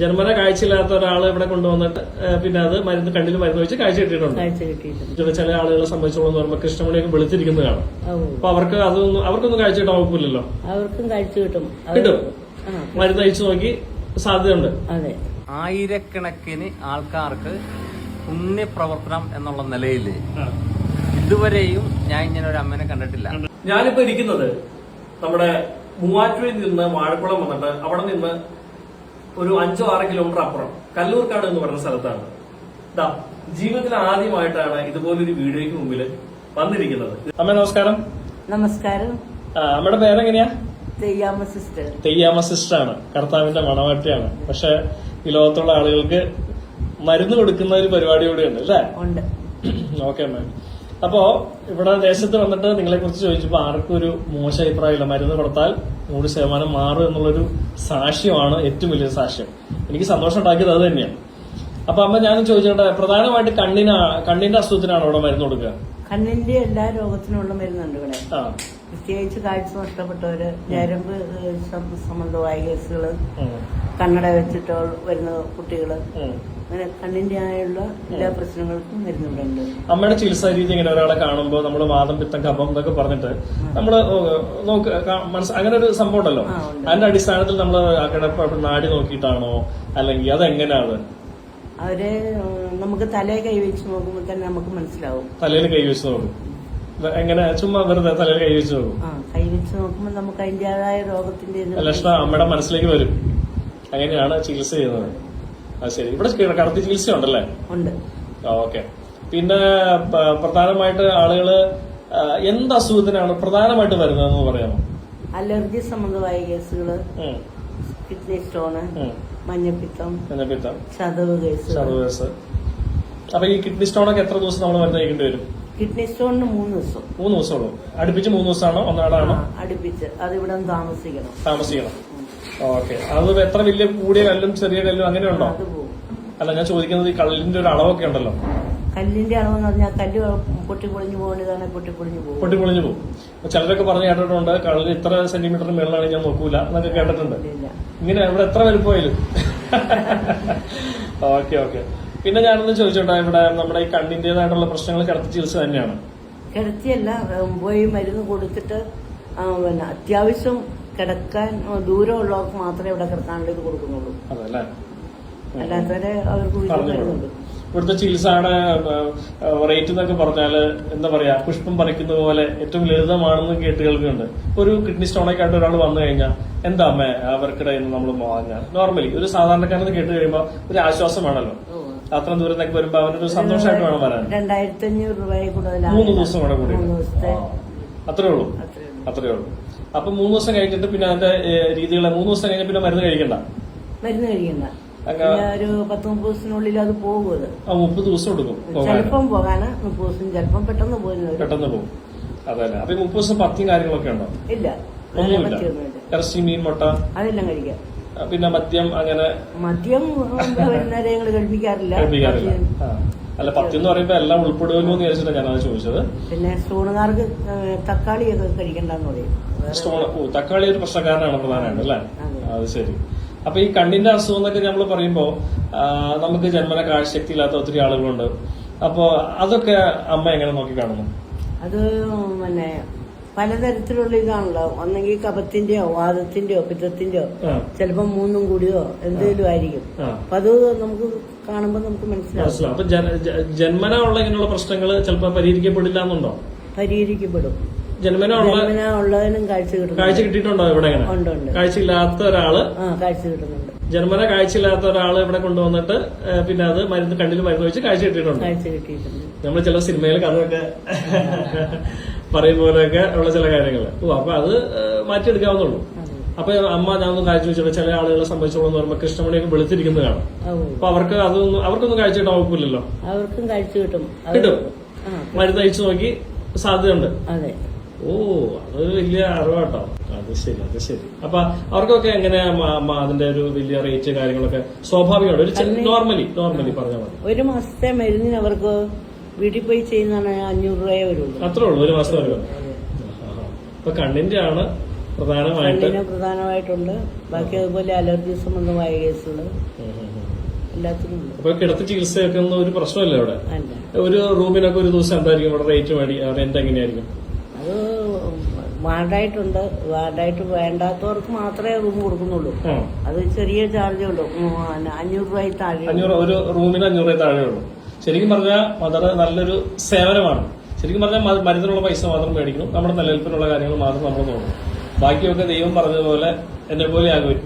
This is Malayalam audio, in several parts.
ജന്മന കാഴ്ചയില്ലാത്ത ഒരാൾ ഇവിടെ കൊണ്ടുവന്നിട്ട് പിന്നെ അത് മരുന്ന് കണ്ണിൽ മരുന്ന് വെച്ച് കാഴ്ച കിട്ടിയിട്ടുണ്ട്. ചില ചില ആളുകളെ സംബന്ധിച്ചോളം പറയുമ്പോൾ കൃഷ്ണമണിയൊക്കെ വിളിച്ചിരിക്കുന്നത് കാണാം. അപ്പൊ അവർക്ക് അതൊന്നും അവർക്കൊന്നും കാഴ്ച കിട്ടാൻ വകുപ്പില്ലല്ലോ അവർക്കും കാഴ്ച കിട്ടും. കിട്ടും. മരുന്ന് അയച്ചു നോക്കി സാധ്യതയുണ്ട്. അതെ. ആയിരക്കണക്കിന് ആൾക്കാർക്ക് പുണ്യപ്രവർത്തനം എന്നുള്ള നിലയിൽ ഇതുവരെയും ഞാൻ ഇങ്ങനെ ഒരു അമ്മനെ കണ്ടിട്ടില്ല. ഞാനിപ്പോ ഇരിക്കുന്നത് നമ്മുടെ മൂവാറ്റുപുഴയിൽ നിന്ന് വാഴക്കുളം വന്നിട്ട് അവിടെ നിന്ന് ഒരു അഞ്ചോ ആറ് കിലോമീറ്റർ അപ്പുറം. കല്ലൂർക്കാട് എന്ന് പറഞ്ഞ സ്ഥലത്താണ്. ദാ ജീവിതത്തിൽ ആദ്യമായിട്ടാണ് ഇതുപോലൊരു വീഡിയോയ്ക്ക് മുമ്പിൽ വന്നിരിക്കുന്നത്. അമ്മ നമസ്കാരം. നമസ്കാരം. അമ്മയുടെ പേരെങ്ങനെയാ? തെയ്യാമ സിസ്റ്റർ. തെയ്യാമ സിസ്റ്റർ ആണ് കർത്താവിന്റെ മണവാട്ടിയാണ്. പക്ഷെ ഈ ലോകത്തുള്ള ആളുകൾക്ക് മരുന്ന് കൊടുക്കുന്ന ഒരു പരിപാടി കൂടിയുണ്ട് അല്ലേ? ഉണ്ട്. ഓക്കെ മാം അപ്പോ ഇവിടെ ദേശത്ത് വന്നിട്ട് നിങ്ങളെ കുറിച്ച് ചോദിച്ചപ്പോ ആർക്കും ഒരു മോശ അഭിപ്രായമില്ല? മരുന്ന് കൊടുത്താൽ നൂറ് ശതമാനം മാറും എന്നുള്ളൊരു സാക്ഷ്യമാണ് ഏറ്റവും വലിയ സാക്ഷ്യം. എനിക്ക് സന്തോഷം ഉണ്ടാക്കിയത് അത് തന്നെയാണ്. അപ്പൊ അമ്മ ഞാൻ ചോദിച്ചിട്ട് പ്രധാനമായിട്ട് കണ്ണിന് കണ്ണിന്റെ അസുഖത്തിനാണ് അവിടെ മരുന്ന് കൊടുക്കുക? കണ്ണിന്റെ എല്ലാ രോഗത്തിനുള്ള മരുന്നുണ്ട് ഇവിടെ. പ്രത്യേകിച്ച് കാഴ്ച നഷ്ടപ്പെട്ടവര് ഞരമ്പ് സംബന്ധമായ കേസുകൾ കണ്ണട വെച്ചിട്ടോ വരുന്ന കുട്ടികൾ. അങ്ങനെ കണ്ണിന്റെ ആയുള്ള എല്ലാ പ്രശ്നങ്ങൾക്കും അമ്മയുടെ ചികിത്സാ രീതി ഇങ്ങനെ ഒരാളെ കാണുമ്പോൾ നമ്മൾ വാദം പിത്തം കഫം എന്നൊക്കെ പറഞ്ഞിട്ട് നമ്മൾ നോക്ക് മനസ്സ് അങ്ങനെ ഒരു സംഭവം ഉണ്ടല്ലോ. അതിന്റെ അടിസ്ഥാനത്തിൽ നമ്മൾ കിടപ്പ് നാടി നോക്കിയിട്ടാണോ? അല്ലെങ്കിൽ അതെങ്ങനെയാണ്? അവർ നമുക്ക് തലയെ കൈവച്ച് നോക്കുമ്പോൾ തന്നെ നമുക്ക് മനസ്സിലാവും. തലയിൽ കൈവച്ച് നോക്കും. എങ്ങനെ? ചുമ്മാ വെറുതെ തലയിൽ കൈവച്ച് നോക്കും. കൈവച്ച് നോക്കുമ്പോൾ നമുക്ക് അതിന്റെതായ രോഗത്തിന്റെ ലക്ഷണം അമ്മയുടെ മനസ്സിലേക്ക് വരും. അങ്ങനെയാണ് ചികിത്സ ചെയ്യുന്നത്? അത് ശരി. ഇവിടെ കിടത്തി ചികിത്സ ഉണ്ടല്ലേ ഉണ്ട് ഓക്കെ. പിന്നെ പ്രധാനമായിട്ട് ആളുകൾ എന്ത് അസുഖത്തിനാണ് പ്രധാനമായിട്ട് വരുന്നതെന്ന് പറയാമോ? അലർജി സംബന്ധമായ കേസുകൾ ഉം, കിഡ്നി സ്റ്റോണ്. മഞ്ഞപ്പിത്തം മഞ്ഞപ്പിത്തം. ചതവ് കേസ്. സർവേസ് അപ്പൊ ഈ കിഡ്നി സ്റ്റോണൊക്കെ എത്ര ദിവസം നമ്മൾ മരുന്ന് കഴിക്കേണ്ടി വരും? കിഡ്നി സ്റ്റോണിന് മൂന്ന് ദിവസം. മൂന്ന് ദിവസമുള്ളൂ അടുപ്പിച്ച് മൂന്ന് ദിവസമാണോ? ഒന്നാടാണോ അടുപ്പിച്ച്. അത് ഇവിടെ താമസിക്കണം. താമസിക്കണം. ഓക്കെ. അത് എത്ര വലിയ കൂടിയ കല്ലും ചെറിയ കല്ലും അങ്ങനെ ഉണ്ടോ? അത് പോകും അല്ല ഞാൻ ചോദിക്കുന്നത് ഈ കല്ലിന്റെ ഒരു അളവൊക്കെ ഉണ്ടല്ലോ. കല്ലിന്റെ അളവെന്ന് പറഞ്ഞാൽ കല്ല് പൊട്ടിപ്പൊളിഞ്ഞു പോകേണ്ടതാണ് പൊട്ടിപ്പൊളിഞ്ഞു പോകും. പൊട്ടി പൊളിഞ്ഞു പോകും ചിലരൊക്കെ പറഞ്ഞു കേട്ടിട്ടുണ്ട് കള്ളിൽ ഇത്ര സെന്റിമീറ്ററിന് മേളിലാണ് ഞാൻ നോക്കൂല എന്നൊക്കെ കേട്ടിട്ടുണ്ട്. ഇല്ല. ഇങ്ങനെ ഇവിടെ എത്ര വലുപ്പമായാലും. Okay okay. പിന്നെ ഞാനൊന്ന് ചോദിച്ചോട്ടെ ഇവിടെ നമ്മുടെ ഈ കണ്ണിന്റേതായിട്ടുള്ള പ്രശ്നങ്ങൾ കിടത്തി ചികിത്സ തന്നെയാണ്. കിടത്തിയല്ല ഉം, പോയി മരുന്ന് കൊടുത്തിട്ട് ആ, പിന്നെ അത്യാവശ്യം കിടക്കാൻ ദൂരമുള്ളവർക്ക് മാത്രമേ ഇവിടെ കിടക്കാനുള്ള ഇത് കൊടുക്കുന്നുള്ളൂ. അതല്ലേ? അല്ലാത്തവരെ അവർക്ക് വീട്ടിൽ ഇവിടുത്തെ ചികിത്സയുടെ റേറ്റ് എന്നൊക്കെ പറഞ്ഞാൽ എന്താ പറയാ പുഷ്പം പറിക്കുന്ന പോലെ ഏറ്റവും ലളിതമാണെന്ന് കേട്ട് കേൾക്കുന്നുണ്ട്. ഒരു കിഡ്നി സ്റ്റോണൊക്കെ ആയിട്ട് ഒരാൾ വന്നു കഴിഞ്ഞാൽ എന്താ അമ്മേ അവർക്കിടെ നമ്മൾ വാങ്ങുക? നോർമലി ഒരു സാധാരണക്കാരെന്ന് കേട്ട് കഴിയുമ്പോൾ ഒരു ആശ്വാസം വേണമല്ലോ അത്ര ദൂരം ദൂരത്തേക്ക് വരുമ്പോ അവനൊരു സന്തോഷമായിട്ട് വേണം വരാൻ. രണ്ടായിരത്തി അഞ്ഞൂറ് രൂപയെ കൂടുതലാണ് മൂന്ന് ദിവസം കൂടെ കൂടി അത്രേ ഉള്ളൂ. അത്രേ ഉള്ളൂ. അപ്പൊ മൂന്ന് ദിവസം കഴിഞ്ഞിട്ട് പിന്നെ അതിന്റെ രീതികളെ മൂന്ന് ദിവസം കഴിഞ്ഞ പിന്നെ മരുന്ന് കഴിക്കണ്ട? മരുന്ന് കഴിക്കണ്ട. ഒരു പത്ത് മുപ്പത് ദിവസത്തിനുള്ളിൽ അത് പോകും അത്. ആ മുപ്പത് ദിവസം എടുക്കും. ചിലപ്പം പോകാന് മുപ്പത് ദിവസം ചിലപ്പം പെട്ടെന്ന് പോകുന്നത് പെട്ടെന്ന് പോകും. അതല്ല അപ്പൊ മുപ്പത് ദിവസം പത്തിയും കാര്യങ്ങളൊക്കെ ഉണ്ടോ? ഇല്ല. ഒന്നുമില്ല. ഇറച്ചി മീൻ മുട്ട? അതെല്ലാം കഴിക്കാം. പിന്നെ മദ്യം അങ്ങനെ മദ്യം വരുന്നവരെ ഞങ്ങൾ കഴിപ്പിക്കാറില്ല കഴിപ്പിക്കാറില്ല അല്ല പത്യം എന്ന് പറയുമ്പോ എല്ലാം ഉൾപ്പെടുമല്ലോ എന്ന് വിചാരിച്ചിട്ടാണ് ഞാനത് ചോദിച്ചത്. പിന്നെ സ്റ്റോണുകാർക്ക് തക്കാളി ഒക്കെ കഴിക്കണ്ടെന്ന് പറയും. സ്റ്റോൺ ഓ തക്കാളി ഒരു പ്രശ്നക്കാരനാണ് പ്രധാനമായിട്ട് അല്ലേ? അതെ. ശരി. അപ്പൊ ഈ കണ്ണിന്റെ അസുഖം എന്നൊക്കെ നമ്മൾ പറയുമ്പോ നമുക്ക് ജന്മന കാഴ്ചശക്തി ഇല്ലാത്ത ഒത്തിരി ആളുകളുണ്ട്. അപ്പൊ അതൊക്കെ അമ്മ എങ്ങനെ നോക്കി കാണുന്നു അത് പിന്നെ പലതരത്തിലുള്ള ഇതാണല്ലോ. ഒന്നെങ്കിൽ കപത്തിന്റെയോ വാദത്തിന്റെയോ പിത്തത്തിന്റെയോ ചിലപ്പോ മൂന്നും കൂടിയോ എന്തെങ്കിലും ആയിരിക്കും. അപ്പൊ അത് നമുക്ക് കാണുമ്പോൾ നമുക്ക് മനസ്സിലാവും. അപ്പൊ ജന്മന ഉള്ള ഇങ്ങനെയുള്ള പ്രശ്നങ്ങൾ ചിലപ്പോ പരിഹരിക്കപ്പെടില്ല എന്നുണ്ടോ പരിഹരിക്കപ്പെടും. ജന്മന ഉള്ള ജന്മന ഉള്ളതിനും കാഴ്ച കിട്ടും കാഴ്ച കിട്ടിയിട്ടുണ്ടോ ഇവിടെ കാഴ്ച കാഴ്ചയില്ലാത്ത ഒരാൾ കാഴ്ച കിട്ടുന്നുണ്ട്. ജന്മന കാഴ്ചയില്ലാത്ത ഒരാൾ ഇവിടെ കൊണ്ടുവന്നിട്ട് പിന്നെ അത് മരുന്ന് കണ്ണിൽ മരുന്ന് വെച്ച് കാഴ്ച കിട്ടിയിട്ടുണ്ട്. കാഴ്ച കിട്ടിയിട്ടുണ്ട്. നമ്മൾ ചില സിനിമയിൽ കഥയൊക്കെ പറയും പോലെയൊക്കെ ഉള്ള ചില കാര്യങ്ങൾ ഓ അപ്പൊ അത് മാറ്റിയെടുക്കാവുന്നുള്ളൂ. അതെ. അപ്പൊ അമ്മ ഞാനൊന്നും കാഴ്ച വെച്ചിട്ട് ചില ആളുകളെ സംബന്ധിച്ചോളം പറയുമ്പോൾ കൃഷ്ണമണിയൊക്കെ വെളുത്തിരിക്കുന്നത് കാണാം. അപ്പൊ അവർക്ക് അതൊന്നും അവർക്കൊന്നും കാഴ്ച കിട്ടാൻ വകുപ്പില്ലല്ലോ അവർക്കും കാഴ്ച കിട്ടും. അത് കിട്ടും. മരുന്ന് അയച്ചു നോക്കി സാധ്യതയുണ്ട്. അതെ. ഓ അതൊരു വലിയ അറിവാട്ടോ. അത് ശരി അത് ശരി. അപ്പൊ അവർക്കൊക്കെ എങ്ങനെയാ അതിന്റെ ഒരു വലിയ റേറ്റ് കാര്യങ്ങളൊക്കെ? സ്വാഭാവികമാണ് ഒരു നോർമലി നോർമലി പറഞ്ഞാൽ മതി. ഒരു മാസത്തെ മരുന്നിന് അവർക്ക് വീട്ടിൽ പോയി ചെയ്യുന്നതാണ് അഞ്ഞൂറ് രൂപയെ വരുള്ളൂ. അത്രേ ഉള്ളൂ ഒരു മാസം. ഇപ്പൊ കണ്ണിന്റെ ആണ് പ്രധാനമായിട്ട്. പ്രധാനമായിട്ടുണ്ട്. ബാക്കി അതുപോലെ അലർജി സംബന്ധമായ കേസുകൾ. എല്ലാത്തിനും അപ്പൊ കിടത്തി ചികിത്സയൊക്കെ ഒന്നും ഒരു പ്രശ്നമല്ല അവിടെ ഒരു റൂമിനൊക്കെ ഒരു ദിവസം എന്തായിരിക്കും റേറ്റ് മേടി റെന്റ് എങ്ങനെയായിരിക്കും? അത് വാർഡായിട്ടുണ്ട്. വാർഡായിട്ട് വേണ്ടാത്തവർക്ക് മാത്രമേ റൂം കൊടുക്കുന്നുള്ളൂ. അത് ചെറിയ ചാർജേ ഉള്ളൂ. അഞ്ഞൂറ് രൂപ താഴെ ഒരു റൂമിന് അഞ്ഞൂറ് താഴെ ഉള്ളൂ ശരിക്കും പറഞ്ഞാൽ മദർ നല്ലൊരു സേവനമാണ്. ശരിക്കും പറഞ്ഞാൽ മരുന്നിനുള്ള പൈസ മാത്രം മേടിക്കണം. നമ്മുടെ നിലനിൽപ്പിനുള്ള കാര്യങ്ങൾ മാത്രം നമ്മൾ നോക്കണം. ബാക്കിയൊക്കെ ദൈവം പറഞ്ഞതുപോലെ എന്നെ പോലെ ആകും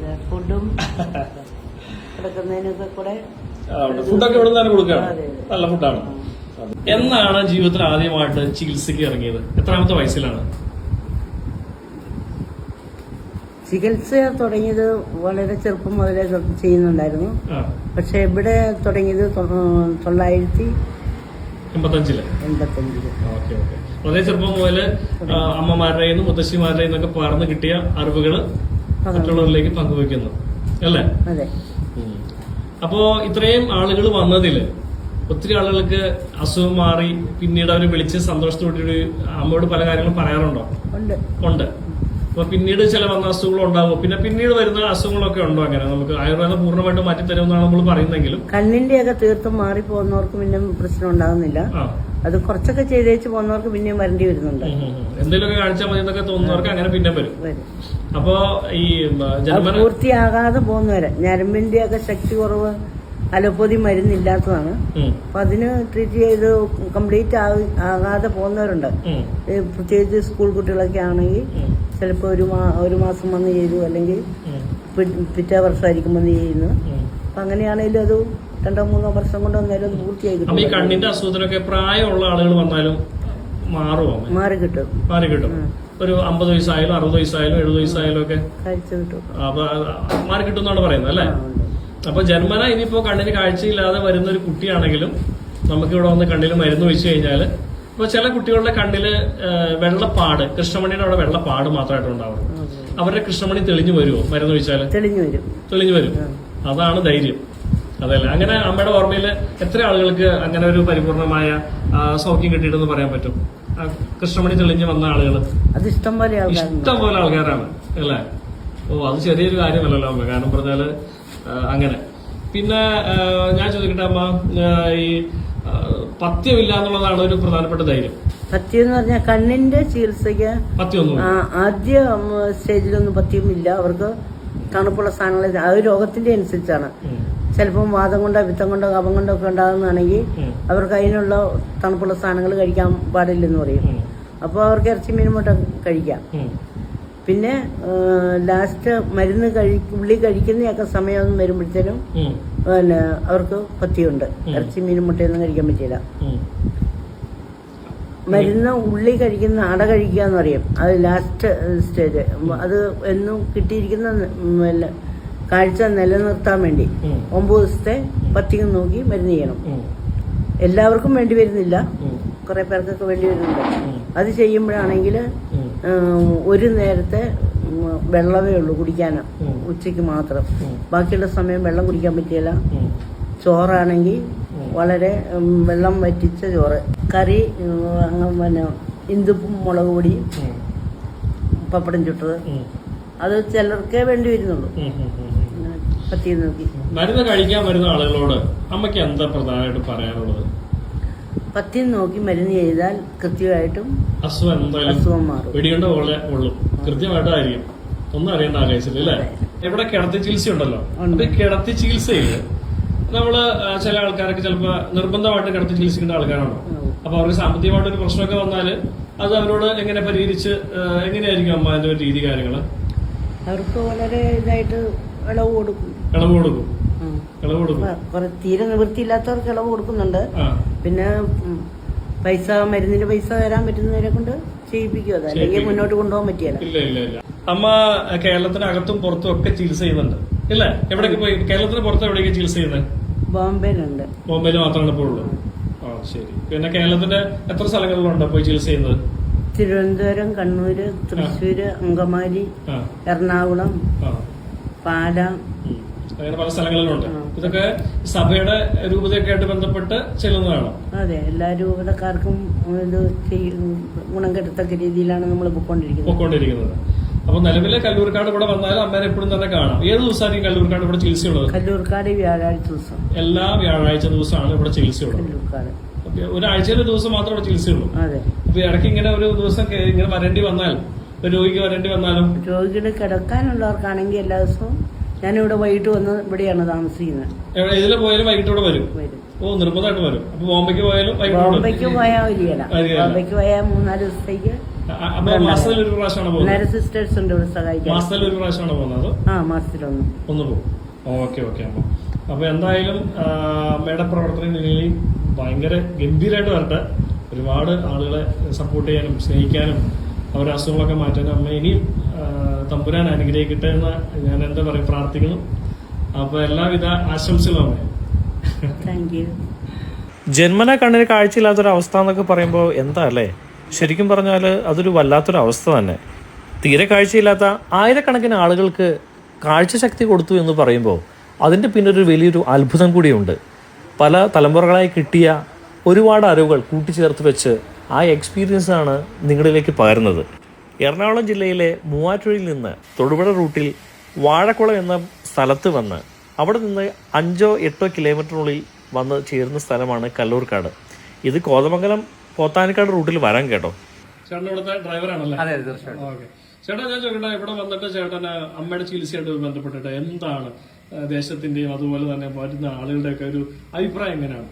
ഫുഡൊക്കെ ഇവിടെ നിന്ന് തന്നെ കൊടുക്കുകയാണ്. നല്ല ഫുഡാണ് എന്നാണ് ജീവിതത്തിൽ ആദ്യമായിട്ട് ചികിത്സയ്ക്ക് ഇറങ്ങിയത്? എത്രാമത്തെ വയസ്സിലാണ്? ചികിത്സ തുടങ്ങിയത് വളരെ ചെറുപ്പം മുതലേ ചെയ്യുന്നുണ്ടായിരുന്നു. പക്ഷെ ഇവിടെ തുടങ്ങിയത് തൊള്ളായിരത്തി എൺപത്തഞ്ചിൽ. വളരെ ചെറുപ്പം മുതൽ അമ്മമാരുടെ നിന്നും മുത്തശ്ശിമാരുടെയും നിന്നൊക്കെ പകർന്നു കിട്ടിയ അറിവുകൾ മറ്റുള്ളവരിലേക്ക് പങ്കുവെക്കുന്നു അല്ലേ. അപ്പോ ഇത്രയും ആളുകൾ വന്നതിൽ ഒത്തിരി ആളുകൾക്ക് അസുഖം മാറി പിന്നീട് അവർ വിളിച്ച് സന്തോഷത്തോടെ അമ്മയോട് പല കാര്യങ്ങളും പറയാറുണ്ടോ? ഉണ്ട്. അപ്പൊ പിന്നീട് ചില വന്ന അസുഖങ്ങൾ ഉണ്ടാവും. പിന്നെ പിന്നീട് വരുന്ന അസുഖങ്ങളൊക്കെ ഉണ്ടോ അങ്ങനെ? നമുക്ക് ആയുർവേദം പൂർണമായിട്ട് മാറ്റി തരുമെന്നാണ് നമ്മൾ പറയുന്നെങ്കിലും കണ്ണിന്റെയൊക്കെ തീർത്തും മാറി പോകുന്നവർക്ക് പിന്നെ പ്രശ്നം ഉണ്ടാകുന്നില്ല അത് കുറച്ചൊക്കെ ചെയ്തേച്ച് പോകുന്നവർക്ക് പിന്നെയും വരേണ്ടി വരുന്നുണ്ട്. എന്തെങ്കിലുമൊക്കെ കാണിച്ചാൽ മതി എന്നൊക്കെ തോന്നുന്നവർക്ക് അങ്ങനെ പിന്നെ വരും. അപ്പോ ഈ പൂർത്തിയാകാതെ പോകുന്നവരെ ഞരമ്പിന്റെ ഒക്കെ ശക്തി കുറവ് അലോപ്പതി മരുന്നില്ലാത്തതാണ്. അപ്പൊ അതിന് ട്രീറ്റ് ചെയ്ത് കംപ്ലീറ്റ് ആകാതെ പോകുന്നവരുണ്ട്. പ്രത്യേകിച്ച് സ്കൂൾ കുട്ടികളൊക്കെ ആണെങ്കിൽ ചിലപ്പോൾ ഒരു മാ ഒരു മാസം വന്ന് ചെയ്തു അല്ലെങ്കിൽ പിറ്റേ വർഷമായിരിക്കും വന്ന് ചെയ്യുന്നു അപ്പം അങ്ങനെയാണെങ്കിലും അത് രണ്ടോ മൂന്നോ വർഷം കൊണ്ട് വന്നാലും പൂർത്തിയായി അപ്പൊ ഈ കിട്ടും. കണ്ണിന്റെ അസുഖത്തിനൊക്കെ പ്രായമുള്ള ആളുകൾ വന്നാലും മാറുമോ? മാറി കിട്ടും. മാറി കിട്ടും. ഒരു അമ്പത് വയസ്സായാലും അറുപത് വയസ്സായാലും എഴുപത് വയസ്സായാലും ഒക്കെ കാഴ്ച കിട്ടും. അപ്പൊ മാറി കിട്ടും എന്നാണ് പറയുന്നത് അല്ലേ. അപ്പൊ ജന്മന ഇനിയിപ്പോ കണ്ണിന് കാഴ്ചയില്ലാതെ വരുന്ന ഒരു കുട്ടിയാണെങ്കിലും നമുക്ക് ഇവിടെ വന്ന് കണ്ണിൽ മരുന്ന് വെച്ച് കഴിഞ്ഞാൽ ഇപ്പൊ ചില കുട്ടികളുടെ കണ്ണിൽ വെള്ളപ്പാട് കൃഷ്ണമണിയുടെ അവിടെ വെള്ളപ്പാട് മാത്രമായിട്ട് ഉണ്ടാവും അവരുടെ കൃഷ്ണമണി തെളിഞ്ഞു വരുമോ മരുന്ന് വെച്ചാൽ തെളിഞ്ഞു വരും. തെളിഞ്ഞു വരും. അതാണ് ധൈര്യം. അതല്ല അങ്ങനെ അമ്മയുടെ ഓർമ്മയിൽ എത്ര ആളുകൾക്ക് അങ്ങനെ ഒരു പരിപൂർണമായ സൗഖ്യം കിട്ടിയിട്ടെന്ന് പറയാൻ പറ്റും? കൃഷ്ണമണി തെളിഞ്ഞു വന്ന ആളുകൾ അത് ഇഷ്ടം പോലെ ഇഷ്ടം പോലെ ആൾക്കാരാണ് അല്ലേ? ഓ അത് ചെറിയൊരു കാര്യമല്ലല്ലോ അമ്മ. കാരണം പറഞ്ഞാൽ അങ്ങനെ. പിന്നെ ഞാൻ ചോദിക്കട്ടെ അമ്മ ഈ ആ, പഥ്യമില്ല എന്നുള്ളതാണ് ഒരു പ്രധാനപ്പെട്ട ധൈര്യം. പത്യം എന്ന് പറഞ്ഞാൽ കണ്ണിന്റെ ചികിത്സയ്ക്ക് ആദ്യ സ്റ്റേജിലൊന്നും സ്റ്റേജിലൊന്നും പത്യമില്ല. അവർക്ക് തണുപ്പുള്ള സാധനങ്ങൾ ആ ഒരു രോഗത്തിന്റെ അനുസരിച്ചാണ്. ചിലപ്പം വാദം കൊണ്ടോ വിത്തം കൊണ്ടോ കപം കൊണ്ടോ ഒക്കെ ഉണ്ടാകുന്നതാണെങ്കിൽ അവർക്ക് അതിനുള്ള തണുപ്പുള്ള സാധനങ്ങൾ കഴിക്കാൻ പാടില്ലെന്ന് പറയും. അപ്പോൾ അവർക്ക് ഇറച്ചി മീൻ മുട്ട കഴിക്കാം. പിന്നെ ലാസ്റ്റ് മരുന്ന് കഴി ഉള്ളി കഴിക്കുന്നതൊക്കെ സമയം വരുമ്പോഴത്തേനും പിന്നെ അവർക്ക് പത്തിയുണ്ട്. ഇറച്ചി മീനും മുട്ടയൊന്നും കഴിക്കാൻ പറ്റില്ല. മരുന്ന് ഉള്ളി കഴിക്കുന്ന അട കഴിക്കുക എന്ന് പറയും അത് ലാസ്റ്റ് സ്റ്റേജ് അത് എന്നും കിട്ടിയിരിക്കുന്ന കാഴ്ച നിലനിർത്താൻ വേണ്ടി. ഒമ്പത് ദിവസത്തെ പത്തികം നോക്കി മരുന്ന് ചെയ്യണം. എല്ലാവർക്കും വേണ്ടി വരുന്നില്ല. കുറെ പേർക്കൊക്കെ വേണ്ടി വരുന്നുണ്ട്. അത് ചെയ്യുമ്പോഴാണെങ്കിൽ ഒരു നേരത്തെ വെള്ളമേ ഉള്ളൂ കുടിക്കാൻ ഉം. ഉച്ചയ്ക്ക് മാത്രം. ബാക്കിയുള്ള സമയം വെള്ളം കുടിക്കാൻ പറ്റിയില്ല. ചോറാണെങ്കിൽ വളരെ വെള്ളം വറ്റിച്ച ചോറ്. കറി പിന്നെ ഇന്ദുപ്പും മുളക് പൊടി പപ്പടം ചുട്ടത്. അത് ചിലർക്കേ വേണ്ടി വരുന്നുള്ളൂ. പറ്റി നോക്കി. മരുന്ന് കഴിക്കാൻ വരുന്ന ആളുകളോട് അമ്മയ്ക്ക് എന്താ പ്രധാനമായിട്ട് പറയാനുള്ളത്? പത്തി നോക്കി മരുന്ന് ചെയ്താൽ കൃത്യമായിട്ടും അസുഖം എന്തായാലും അസുഖം മാറും. വെടിയുണ്ട പോലെ ഉള്ളു. കൃത്യമായിട്ടായിരിക്കും. ഒന്നും അറിയേണ്ട ആ അല്ലേ? ഇവിടെ കിടത്തി ചികിത്സ ഉണ്ടല്ലോ ഉണ്ട്. അപ്പൊ ഈ കിടത്തി ചികിത്സയിൽ നമ്മൾ ചില ആൾക്കാരൊക്കെ ചിലപ്പോ നിർബന്ധമായിട്ട് കിടത്തി ചികിത്സിക്കുന്ന ആൾക്കാരാണോ. അപ്പൊ അവർക്ക് സാമ്പത്തികമായിട്ട് ഒരു പ്രശ്നമൊക്കെ വന്നാൽ അത് അവരോട് എങ്ങനെ പരിഹരിച്ച് എങ്ങനെയായിരിക്കും അമ്മ അതിന്റെ ഒരു രീതി കാര്യങ്ങൾ? അവർക്ക് വളരെ ഇതായിട്ട് ഇളവ് കൊടുക്കും. ഇളവ് കൊടുക്കും. ഇളവ് കൊടുക്കും. തീരെ നിവൃത്തിയില്ലാത്തവർക്ക് ഇളവ് കൊടുക്കുന്നുണ്ട്. പിന്നെ പൈസ മരുന്നിന്റെ പൈസ തരാൻ പറ്റുന്നവരെ കൊണ്ട് ചെയ്യിപ്പിക്കുക അല്ലെങ്കിൽ മുന്നോട്ട് കൊണ്ടുപോകാൻ പറ്റിയല്ല അമ്മ കേരളത്തിനകത്തും പുറത്തും ഒക്കെ ചികിത്സ ചെയ്യുന്നുണ്ട്. ഇല്ലേ? എവിടെയൊക്കെ പോയി? കേരളത്തിന് പുറത്ത് എവിടെയൊക്കെ ചികിത്സ ചെയ്യുന്നത് ബോംബെയിലുണ്ട്. ബോംബെയിൽ മാത്രമാണ് ഇപ്പോൾ ഉള്ളൂ ആ ശരി. പിന്നെ കേരളത്തിന്റെ എത്ര സ്ഥലങ്ങളിലുണ്ട് പോയി ചികിത്സ ചെയ്യുന്നത്? തിരുവനന്തപുരം കണ്ണൂര് തൃശ്ശൂര് അങ്കമാലി എറണാകുളം ആ. പാല. അങ്ങനെ പല സ്ഥലങ്ങളിലുണ്ട്. ഇതൊക്കെ സഭയുടെ രൂപതയൊക്കെ ആയിട്ട് ബന്ധപ്പെട്ട് ചെല്ലുന്നതാണ്. അതെ എല്ലാ രൂപതക്കാർക്കും ഇത് ഗുണം കെട്ടത്തക്ക രീതിയിലാണ് നമ്മൾ പോയിക്കൊണ്ടിരിക്കുന്നത്. പൊക്കോണ്ടിരിക്കുന്നത് അപ്പൊ നിലവിലെ കല്ലൂർക്കാട് ഇവിടെ വന്നാൽ അമ്മേനെ എപ്പോഴും തന്നെ കാണാം. ഏത് ദിവസമായിരിക്കും കല്ലൂർക്കാട് ഇവിടെ ചികിത്സയുള്ളത്? കല്ലൂർക്കാട് വ്യാഴാഴ്ച ദിവസം. എല്ലാ വ്യാഴാഴ്ച ദിവസമാണ് ഇവിടെ ചികിത്സയുള്ളത്. കല്ലൂർക്കാട്. അപ്പൊ ഒരാഴ്ചയിലെ ദിവസം മാത്രമേ ഇവിടെ ചികിത്സയുള്ളൂ. അതെ. അപ്പൊ ഇടയ്ക്ക് ഇങ്ങനെ ഒരു ദിവസം കേ- ഇങ്ങനെ വരേണ്ടി വന്നാൽ ഒരു രോഗിക്ക് വരേണ്ടി വന്നാലും? രോഗികൾ കിടക്കാനുള്ളവർക്കാണെങ്കിൽ എല്ലാ ദിവസവും ഞാനിവിടെ വൈകിട്ട് വന്ന് ഇവിടെയാണ് താമസിക്കുന്നത്. എവിടെ- ഇതിലെ പോയാലും വൈകിട്ട് ഇവിടെ വരും? വരും. ഓ നിർബന്ധമായിട്ട് വരും. അപ്പൊ ബോംബെക്ക് പോയാലും ബോംബെക്ക്. പോയാൽ വരികയില്ല വരികയില്ല. ബോംബെക്ക് പോയാൽ മൂന്നാൽ ദിവസത്തേക്ക് മാസത്തിൽ ഒരു പ്രാവശ്യമാണ് പോകുന്നത്? നേരെ സിസ്റ്റേഴ്സ് ഉണ്ട് ഇവിടെ സഹായിക്കാൻ. മാസത്തിൽ ഒരു പ്രാവശ്യമാണ് പോകുന്നത്? ആ മാസത്തിലൊന്ന്. ഒന്ന് പോകും. ഓക്കെ ഓക്കെ അമ്മ അപ്പൊ എന്തായാലും മേഡ അമ്മയുടെ പ്രവർത്തനം ഇനി ഭയങ്കര ഗംഭീരമായിട്ട് വരട്ടെ. ഒരുപാട് ആളുകളെ സപ്പോർട്ട് ചെയ്യാനും സ്നേഹിക്കാനും അവരുടെ അസുഖങ്ങളൊക്കെ മാറ്റാനും അമ്മ ഇനിയും തമ്പുരാൻ അനുഗ്രഹിക്കട്ടെ എന്ന് ഞാൻ എന്താ പറയുക പ്രാർത്ഥിക്കുന്നു. അപ്പൊ എല്ലാവിധ ആശംസകളും അമ്മേ. താങ്ക് യു ജന്മന കണ്ണിന് കാഴ്ചയില്ലാത്തൊരവസ്ഥ എന്നൊക്കെ പറയുമ്പോൾ എന്താ അല്ലേ? ശരിക്കും പറഞ്ഞാൽ അതൊരു വല്ലാത്തൊരവസ്ഥ തന്നെ. തീരെ കാഴ്ചയില്ലാത്ത ആയിരക്കണക്കിന് ആളുകൾക്ക് കാഴ്ചശക്തി കൊടുത്തു എന്ന് പറയുമ്പോൾ അതിന്റെ പിന്നൊരു വലിയൊരു അത്ഭുതം കൂടിയുണ്ട്. പല തലമുറകളായി കിട്ടിയ ഒരുപാട് അറിവുകൾ കൂട്ടിച്ചേർത്ത് വെച്ച് ആ എക്സ്പീരിയൻസ് ആണ് നിങ്ങളിലേക്ക് പകരുന്നത്. എറണാകുളം ജില്ലയിലെ മൂവാറ്റുപുഴയിൽ നിന്ന് തൊടുപുഴ റൂട്ടിൽ വാഴക്കുളം എന്ന സ്ഥലത്ത് വന്ന് അവിടെ നിന്ന് അഞ്ചോ എട്ടോ കിലോമീറ്ററിനുള്ളിൽ വന്ന് ചേരുന്ന സ്ഥലമാണ് കല്ലൂർക്കാട്. ഇത് കോതമംഗലം പോത്താനിക്കാട് റൂട്ടിൽ വരാൻ കേട്ടോ. ചേട്ടൻ ഇവിടുത്തെ ഡ്രൈവറാണല്ലേ? അതെ തീർച്ചയായിട്ടും. ഓക്കെ. ചേട്ടാ ഞാൻ ചോദിക്കട്ടെ ഇവിടെ വന്നിട്ട് ചേട്ടന് അമ്മയുടെ ചികിത്സയായിട്ട് ബന്ധപ്പെട്ടിട്ട് എന്താണ് ദേശത്തിന്റെയും അതുപോലെ തന്നെ വരുന്ന ആളുകളുടെ ഒക്കെ ഒരു അഭിപ്രായം എങ്ങനെയാണ്?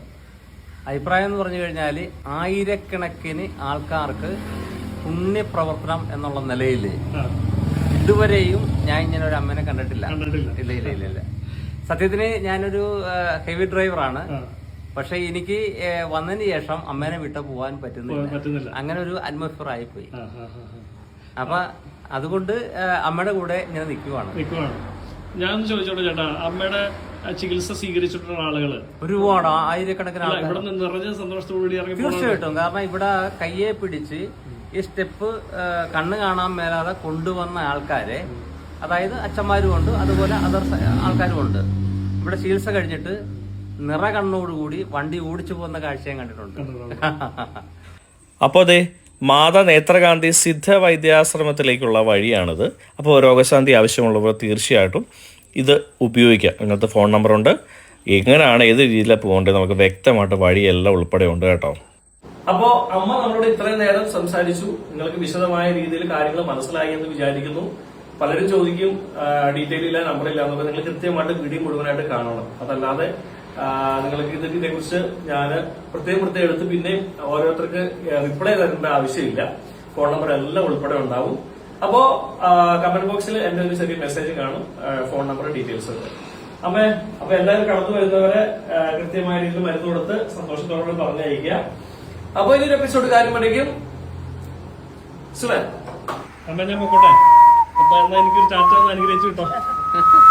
അഭിപ്രായം എന്ന് പറഞ്ഞു കഴിഞ്ഞാൽ ആയിരക്കണക്കിന് ആൾക്കാർക്ക് പുണ്യപ്രവർത്തനം എന്നുള്ള നിലയിൽ ഇതുവരെയും ഞാൻ ഇങ്ങനെ ഒരു അമ്മനെ കണ്ടിട്ടില്ല. കണ്ടിട്ടില്ല. ഇല്ല ഇല്ല ഇല്ല ഇല്ല. സത്യത്തിന് ഞാനൊരു ഹെവി ഡ്രൈവറാണ്. പക്ഷെ എനിക്ക് വന്നതിന് ശേഷം അമ്മേനെ വിട്ട പോവാൻ പറ്റുന്നില്ല. അങ്ങനെ ഒരു അറ്റ്മോസ്ഫിയർ ആയിപ്പോയി. അപ്പൊ അതുകൊണ്ട് അമ്മയുടെ കൂടെ ഇങ്ങനെ നിൽക്കുവാണ്. ഞാൻ ചോദിച്ചോട്ടെ ചേട്ടാ അമ്മയുടെ ചികിത്സ സ്വീകരിച്ചിട്ടുള്ള ആളുകൾ? ഒരുപാട് ആയിരക്കണക്കിന് ആളുകൾ ഇവിടെ നിറഞ്ഞ സന്തോഷത്തോടുകൂടി ഇറങ്ങി തീർച്ചയായിട്ടും. കാരണം ഇവിടെ കയ്യെ പിടിച്ച് ഈ സ്റ്റെപ്പ് കണ്ണ് കാണാൻ മേലാതെ കൊണ്ടുവന്ന ആൾക്കാരെ അതായത് അച്ഛന്മാരും ഉണ്ട് അതുപോലെ അതർ ആൾക്കാരും ഉണ്ട്. ഇവിടെ ചികിത്സ കഴിഞ്ഞിട്ട് നിറ കണ്ണോടുകൂടി വണ്ടി ഓടിച്ചു പോകുന്ന കാഴ്ച ഞാൻ കണ്ടിട്ടുണ്ട്. അപ്പോൾ അതെ മാതാ നേത്രകാന്തി സിദ്ധ വൈദ്യാശ്രമത്തിലേക്കുള്ള വഴിയാണിത്. അപ്പോൾ രോഗശാന്തി ആവശ്യമുള്ളവർ തീർച്ചയായിട്ടും ഇത് ഉപയോഗിക്കാം. ഇങ്ങനത്തെ ഫോൺ നമ്പറുണ്ട്. എങ്ങനെയാണ് ഏത് രീതിയിലാണ് പോകേണ്ടത്? നമുക്ക് വ്യക്തമായിട്ട് വഴിയെല്ലാം ഉൾപ്പെടെ ഉണ്ട് കേട്ടോ. അപ്പോ അമ്മ നമ്മളോട് ഇത്രയും നേരം സംസാരിച്ചു. നിങ്ങൾക്ക് വിശദമായ രീതിയിൽ കാര്യങ്ങൾ മനസ്സിലായി എന്ന് വിചാരിക്കുന്നു. പലരും ചോദിക്കും ഡീറ്റെയിൽ ഇല്ല നമ്പർ ഇല്ല എന്നൊക്കെ. നിങ്ങൾ കൃത്യമായിട്ട് വീഡിയോ മുഴുവനായിട്ട് കാണണം. അതല്ലാതെ നിങ്ങൾക്ക് ഇത് ഇതിനെക്കുറിച്ച് ഞാൻ പ്രത്യേകം പ്രത്യേകം എടുത്ത് പിന്നെ ഓരോരുത്തർക്ക് റിപ്ലൈ തരേണ്ട ആവശ്യമില്ല. ഫോൺ നമ്പർ എല്ലാം ഉൾപ്പെടെ ഉണ്ടാവും. അപ്പോ കമന്റ് ബോക്സിൽ എന്റെ ഒരു ചെറിയ മെസ്സേജ് കാണും. ഫോൺ നമ്പർ ഡീറ്റെയിൽസ് ഉണ്ട് അമ്മേ അപ്പൊ എല്ലാവരും കടന്നു വരുന്നവരെ കൃത്യമായ രീതിയിൽ മരുന്ന് കൊടുത്ത് സന്തോഷത്തോടെ പറഞ്ഞയക്കുക അപ്പൊ ഇനി ഒരു എപ്പിസോഡ് കാര്യം പഠിക്കും സുലേ അമ്മ ഞാൻ പോട്ടെ അപ്പൊ എന്നാ എനിക്കൊരു ചാറ്റ അനുഗ്രഹിച്ചു കിട്ടോ?